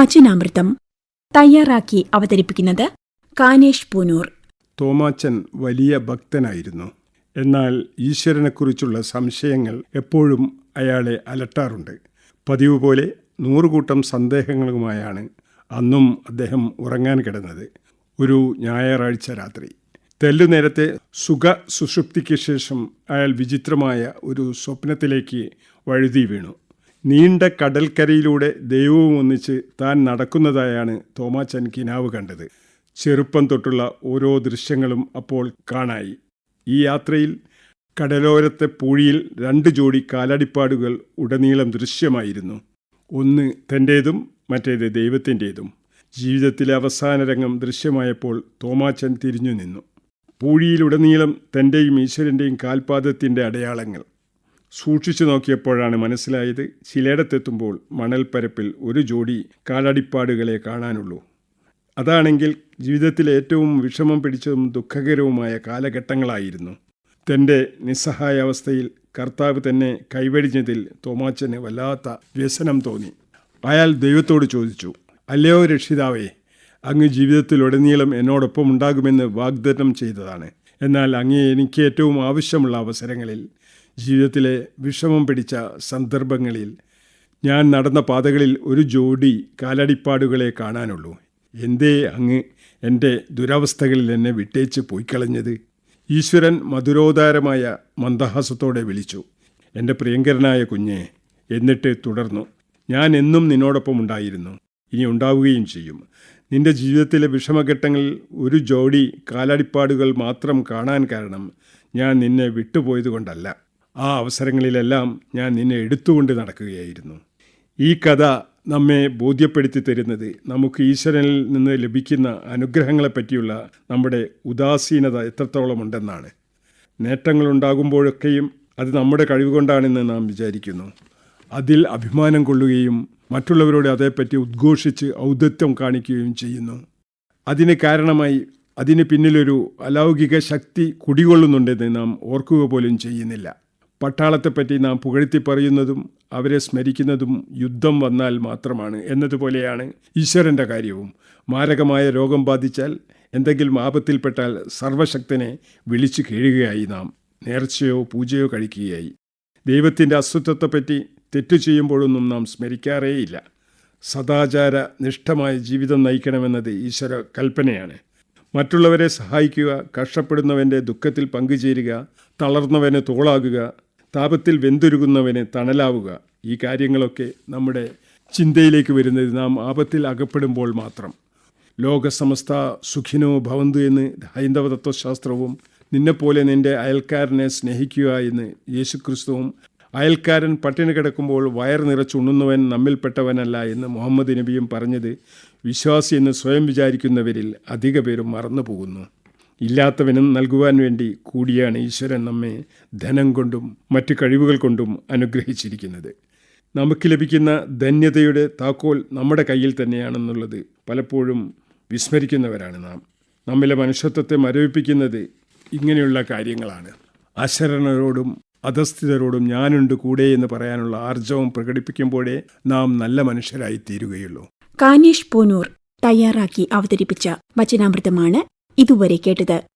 വചനാമൃതം തയ്യാറാക്കി അവതരിപ്പിക്കുന്നത് കാനേഷ് പൂനൂർ. തോമാച്ചൻ വലിയ ഭക്തനായിരുന്നു. എന്നാൽ ഈശ്വരനെക്കുറിച്ചുള്ള സംശയങ്ങൾ എപ്പോഴും അയാളെ അലട്ടാറുണ്ട്. പതിവ് പോലെ നൂറുകൂട്ടം സന്ദേഹങ്ങളുമായാണ് അന്നും അദ്ദേഹം ഉറങ്ങാൻ കിടന്നത്. ഒരു ഞായറാഴ്ച രാത്രി. തെല്ലു നേരത്തെ സുഖ സുഷുപ്തിക്ക് ശേഷം അയാൾ വിചിത്രമായ ഒരു സ്വപ്നത്തിലേക്ക് വഴുതി വീണു. നീണ്ട കടൽക്കരയിലൂടെ ദൈവവും ഒന്നിച്ച് താൻ നടക്കുന്നതായാണ് തോമാച്ചൻ കിനാവ് കണ്ടത്. ചെറുപ്പം തൊട്ടുള്ള ഓരോ ദൃശ്യങ്ങളും അപ്പോൾ കാണായി. ഈ യാത്രയിൽ കടലോരത്തെ പൂഴിയിൽ രണ്ട് ജോഡി കാലടിപ്പാടുകൾ ഉടനീളം ദൃശ്യമായിരുന്നു. ഒന്ന് തന്റേതും മറ്റേത് ദൈവത്തിന്റേതും. ജീവിതത്തിലെ അവസാന രംഗം ദൃശ്യമായപ്പോൾ തോമാച്ചൻ തിരിഞ്ഞു നിന്നു. പൂഴിയിലുടനീളം തന്റെയും ഈശ്വരന്റെയും കാൽപാദത്തിന്റെ അടയാളങ്ങൾ. സൂക്ഷിച്ചു നോക്കിയപ്പോഴാണ് മനസ്സിലായത് ചിലയിടത്തെത്തുമ്പോൾ മണൽപ്പരപ്പിൽ ഒരു ജോഡി കാലടിപ്പാടുകളെ കാണാനുള്ളൂ. അതാണെങ്കിൽ ജീവിതത്തിലെ ഏറ്റവും വിഷമം പിടിച്ചതും ദുഃഖകരവുമായ കാലഘട്ടങ്ങളായിരുന്നു. തന്റെ നിസ്സഹായാവസ്ഥയിൽ കർത്താവ് തന്നെ കൈവടിഞ്ഞതിൽ തോമാച്ചന് വല്ലാത്ത വ്യസനം തോന്നി. അയാൾ ദൈവത്തോട് ചോദിച്ചു അല്ലയോ രക്ഷിതാവേ അങ്ങ് ജീവിതത്തിലുടനീളം എന്നോടൊപ്പം ഉണ്ടാകുമെന്ന് വാഗ്ദാനം ചെയ്തതാണ്. എന്നാൽ അങ്ങേ എനിക്ക് ഏറ്റവും ആവശ്യമുള്ള അവസരങ്ങളിൽ ജീവിതത്തിലെ വിഷമം പിടിച്ച സന്ദർഭങ്ങളിൽ ഞാൻ നടന്ന പാതകളിൽ ഒരു ജോഡി കാലടിപ്പാടുകളെ കാണാനുള്ളൂ. എന്തേ അങ്ങ് എന്റെ ദുരവസ്ഥകളിൽ എന്നെ വിട്ടേച്ച് പോയിക്കളഞ്ഞത്? ഈശ്വരൻ മധുരോദാരമായ മന്ദഹാസത്തോടെ വിളിച്ചു. എന്റെ പ്രിയങ്കരനായ കുഞ്ഞെ എന്നിട്ട് തുടർന്നു. ഞാൻ എന്നും നിന്നോടൊപ്പം ഉണ്ടായിരുന്നു. ഇനി ഉണ്ടാവുകയും ചെയ്യും. നിന്റെ ജീവിതത്തിലെ വിഷമഘട്ടങ്ങളിൽ ഒരു ജോഡി കാലടിപ്പാടുകൾ മാത്രം കാണാൻ കാരണം ഞാൻ നിന്നെ വിട്ടുപോയതുകൊണ്ടല്ല. ആ അവസരങ്ങളിലെല്ലാം ഞാൻ നിന്നെ എടുത്തുകൊണ്ട് നടക്കുകയായിരുന്നു. ഈ കഥ നമ്മെ ബോധ്യപ്പെടുത്തി തരുന്നത് നമുക്ക് ഈശ്വരനിൽ നിന്ന് ലഭിക്കുന്ന അനുഗ്രഹങ്ങളെപ്പറ്റിയുള്ള നമ്മുടെ ഉദാസീനത എത്രത്തോളം ഉണ്ടെന്നാണ് നേട്ടങ്ങളുണ്ടാകുമ്പോഴൊക്കെയും അത് നമ്മുടെ കഴിവുകൊണ്ടാണെന്ന് നാം വിചാരിക്കുന്നു. അതിൽ അഭിമാനം കൊള്ളുകയും മറ്റുള്ളവരോട് അതേപ്പറ്റി ഉദ്ഘോഷിച്ച് ഔദത്യം കാണിക്കുകയും ചെയ്യുന്നു. അതിന് കാരണമായി അതിന് പിന്നിലൊരു അലൗകിക ശക്തി കുടികൊള്ളുന്നുണ്ടെന്ന് നാം ഓർക്കുക പോലും ചെയ്യുന്നില്ല. പട്ടാളത്തെപ്പറ്റി നാം പുകഴ്ത്തി പറയുന്നതും അവരെ സ്മരിക്കുന്നതും യുദ്ധം വന്നാൽ മാത്രമാണ് എന്നതുപോലെയാണ് ഈശ്വരന്റെ കാര്യവും. മാരകമായ രോഗം ബാധിച്ചാൽ എന്തെങ്കിലും ആപത്തിൽപ്പെട്ടാൽ സർവശക്തനെ വിളിച്ചു കീഴുകയായി നാം. നേർച്ചയോ പൂജയോ കഴിക്കുകയായി. ദൈവത്തിന്റെ അസ്തിത്വത്തെപ്പറ്റി തെറ്റു ചെയ്യുമ്പോഴൊന്നും നാം സ്മരിക്കാറേയില്ല. സദാചാര നിഷ്ഠമായ ജീവിതം നയിക്കണമെന്നത് ഈശ്വര കൽപ്പനയാണ്. മറ്റുള്ളവരെ സഹായിക്കുക കഷ്ടപ്പെടുന്നവന്റെ ദുഃഖത്തിൽ പങ്കുചേരുക തളർന്നവന് തോളാകുക താപത്തിൽ വെന്തുരുകുന്നവന് തണലാവുക. ഈ കാര്യങ്ങളൊക്കെ നമ്മുടെ ചിന്തയിലേക്ക് വരുന്നത് നാം ആപത്തിൽ അകപ്പെടുമ്പോൾ മാത്രം. ലോകസമസ്ത സുഖിനോ ഭവന്തു എന്ന് ഹൈന്ദവ തത്വശാസ്ത്രവും നിന്നെപ്പോലെ നിന്റെ അയൽക്കാരനെ സ്നേഹിക്കുക എന്ന് യേശുക്രിസ്തുവും അയൽക്കാരൻ പട്ടിണി കിടക്കുമ്പോൾ വയർ നിറച്ചുണ്ണുന്നവൻ നമ്മിൽപ്പെട്ടവനല്ല എന്ന് മുഹമ്മദ് നബിയും പറഞ്ഞത് വിശ്വാസി എന്ന് സ്വയം വിചാരിക്കുന്നവരിൽ അധിക പേരും മറന്നു പോകുന്നു ഇല്ലാത്തവനും നൽകുവാൻ വേണ്ടി കൂടിയാണ് ഈശ്വരൻ നമ്മെ ധനം കൊണ്ടും മറ്റു കഴിവുകൾ കൊണ്ടും അനുഗ്രഹിച്ചിരിക്കുന്നത്. നമുക്ക് ലഭിക്കുന്ന ധന്യതയുടെ താക്കോൽ നമ്മുടെ കയ്യിൽ തന്നെയാണെന്നുള്ളത് പലപ്പോഴും വിസ്മരിക്കുന്നവരാണ് നാം. നമ്മിലെ മനുഷ്യത്വത്തെ മരവിപ്പിക്കുന്നത് ഇങ്ങനെയുള്ള കാര്യങ്ങളാണ്. അശരണരോടും അധസ്ഥിതരോടും ഞാനുണ്ട് കൂടെ എന്ന് പറയാനുള്ള ആർജവം പ്രകടിപ്പിക്കുമ്പോഴേ നാം നല്ല മനുഷ്യരായി തീരുകയുള്ളൂ കാനേഷ് പോനൂർ തയ്യാറാക്കി അവതരിപ്പിച്ച വചനാമൃതമാണ് ഇതുവരെ കേട്ടത്